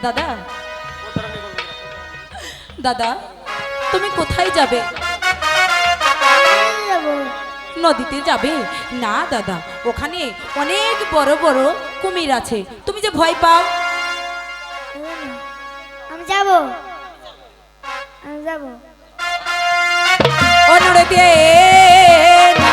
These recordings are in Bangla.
দাদা? দাদা তুমি কোথায় যাবে? নদীতে যাবে? না দাদা ওখানে অনেক বড় বড় কুমির আছে। তুমি যে ভয় পাও। আমি যাব। আমি যাব। অনুরোধে না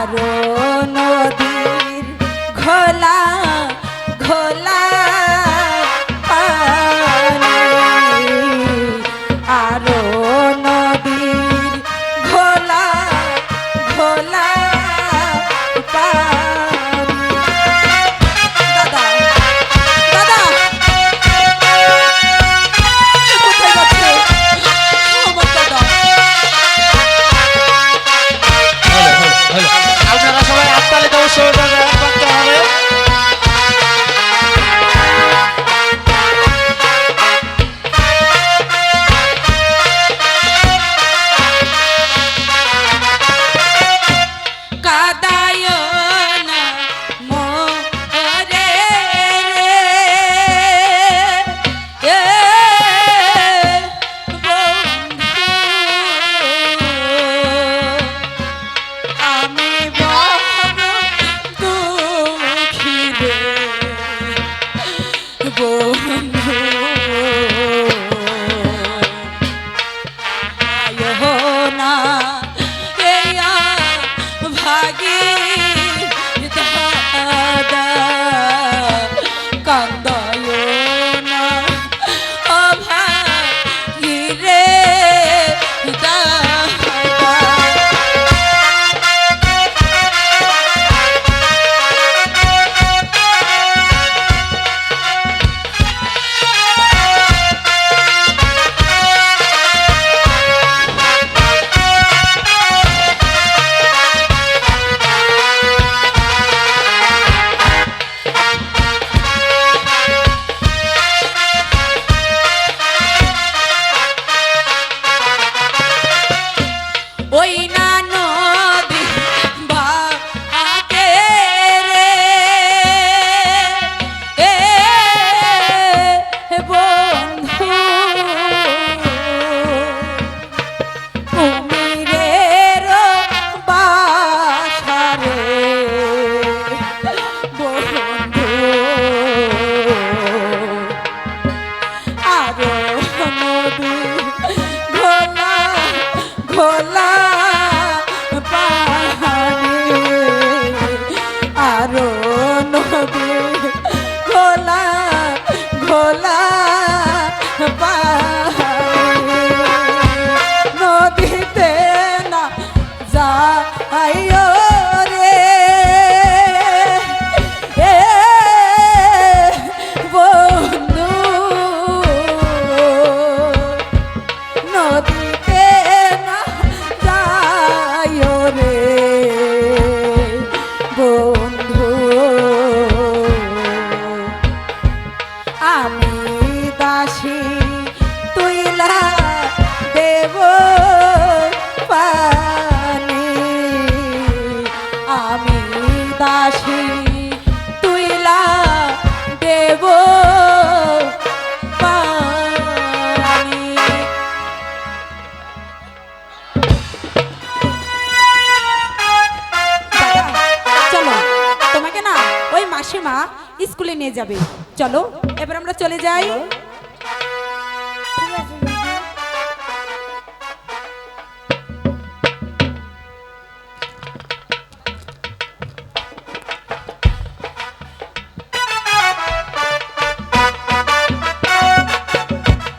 i don't caro. Oi, আইও রে। এ বন্ধু নদী আসে মা স্কুলে নিয়ে যাবে। চলো এবার আমরা চলে যাই।